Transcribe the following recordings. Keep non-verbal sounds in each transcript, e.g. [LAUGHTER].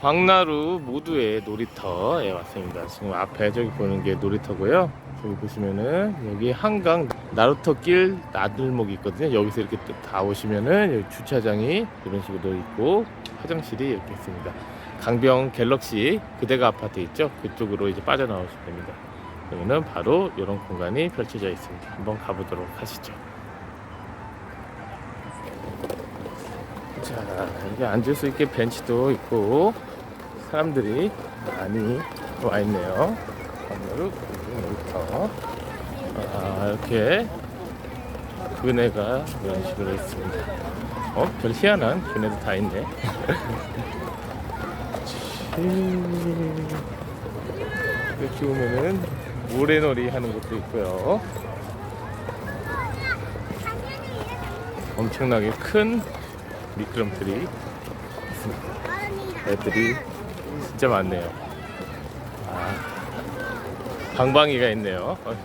광나루 모두의 놀이터에 왔습니다. 지금 앞에 저기 보는 게 놀이터고요. 저기 보시면은 여기 한강 나루터길 나들목이 있거든요. 여기서 이렇게 또다 오시면은 여기 주차장이 이런 식으로 있고 화장실이 이렇게 있습니다. 강병 갤럭시 그대가 아파트 있죠? 그쪽으로 이제 빠져나오시면 됩니다. 그러면은 바로 이런 공간이 펼쳐져 있습니다. 한번 가보도록 하시죠. 자, 여기 앉을 수 있게 벤치도 있고 사람들이 많이 와 있네요. 놀이터. 아, 이렇게 그네가 이런 식으로 있습니다. 어? 별 희한한 그네도 다 있네. [LAUGHS] 이렇게 오면은 모래놀이 하는 곳도 있고요. 엄청나게 큰 미끄럼틀이. 애들이 진짜 많네요. 아, 방방이가 있네요. 어,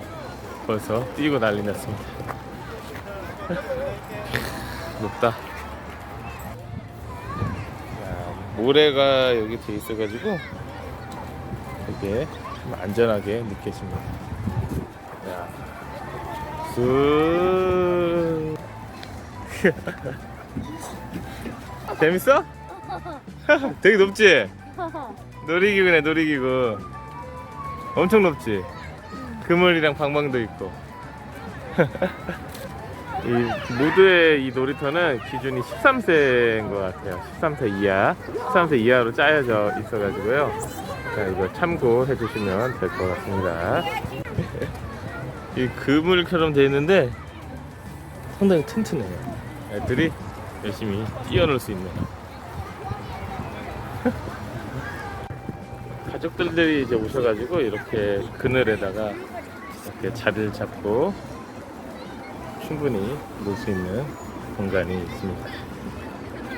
벌써 뛰고 난리 났습니다. [LAUGHS] 높다. 자, 모래가 여기 돼 있어가지고 되게 좀 안전하게 느껴집니다. 야, 쑥. [LAUGHS] 재밌어? [LAUGHS] 되게 높지? 놀이기구네 놀이기구. 엄청 높지? 그물이랑 방망도 있고. [LAUGHS] 이 모두의 이 놀이터는 기준이 13세인 것 같아요. 13세 이하. 13세 이하로 짜여져 있어가지고요. 자, 이거 참고해 주시면 될 것 같습니다. [LAUGHS] 이 그물처럼 되어 있는데 상당히 튼튼해요. 애들이 열심히 뛰어놀 수 있네요 [LAUGHS] 가족들이 이제 오셔가지고 이렇게 그늘에다가 이렇게 자리를 잡고 충분히 놀 수 있는 공간이 있습니다.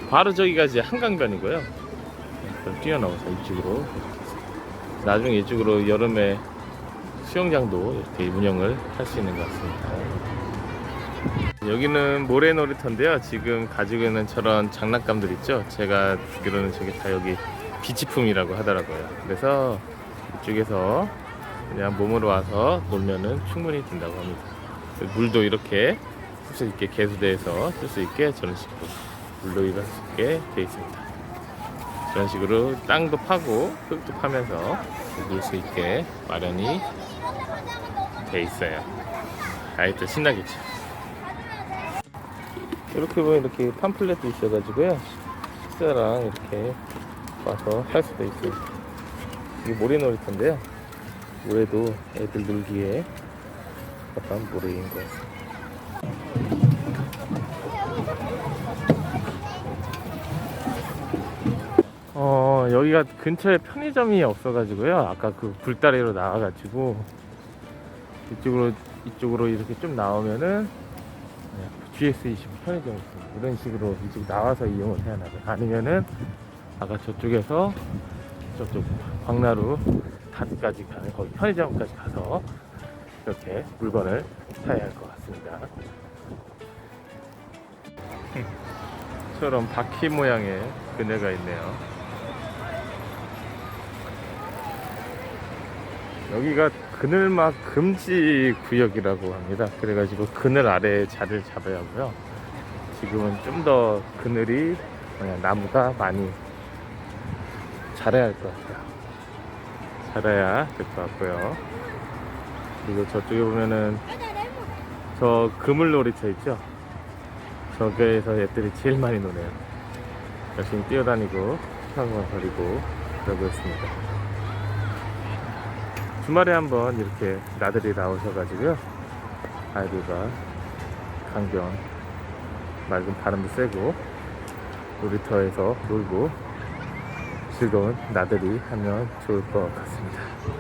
바로 저기가 이제 한강변이고요. 뛰어넘어서 이쪽으로 나중에 이쪽으로 여름에 수영장도 이렇게 운영을 할 수 있는 것 같습니다. 여기는 모래놀이터인데요. 지금 가지고 있는 저런 장난감들 있죠. 제가 듣기로는 저게 다 여기 비치품이라고 하더라고요. 그래서 이쪽에서 그냥 몸으로 와서 놀면은 충분히 된다고 합니다. 물도 이렇게 쓸 수 있게 개수대에서 쓸 수 있게 저런 식으로 물놀이를 할수 있게 돼 있습니다. 저런 식으로 땅도 파고 흙도 파면서 놀 수 있게 마련이 돼 있어요. 아이들 신나겠죠. 이렇게 보면 이렇게 팜플렛도 있어가지고요. 식사랑 이렇게 와서 할 수도 있습니다. 이게 모래놀이터인데요. 모래도 애들 놀기에 약간 모래인 것 같습니다. 어, 여기가 근처에 편의점이 없어가지고요. 아까 그 불다리로 나와가지고 이쪽으로 이쪽으로 이렇게 좀 나오면은 GS25 편의점이 있습니다. 이런 식으로 이쪽 나와서 이용을 해야 하나요? 아니면은 아까 저쪽에서 저쪽 광나루 닷까지 가는 거기 편의점까지 가서 이렇게 물건을 사야 할 것 같습니다. 처럼 바퀴 모양의 그네가 있네요. 여기가 그늘막 금지 구역이라고 합니다. 그래가지고 그늘 아래에 자리를 잡아야 하고요. 지금은 좀 더 그늘이 뭐냐, 나무가 많이 자라야 할 것 같아요. 자라야 될 것 같고요. 그리고 저쪽에 보면은 저 그물 놀이터 있죠? 저기에서 애들이 제일 많이 노네요. 열심히 뛰어다니고 수상거리고 그러고 있습니다. 주말에 한번 이렇게 나들이 나오셔가지고요. 아이들과 강변 맑은 바람도 쐬고 놀이터에서 놀고 즐거운 나들이 하면 좋을 것 같습니다.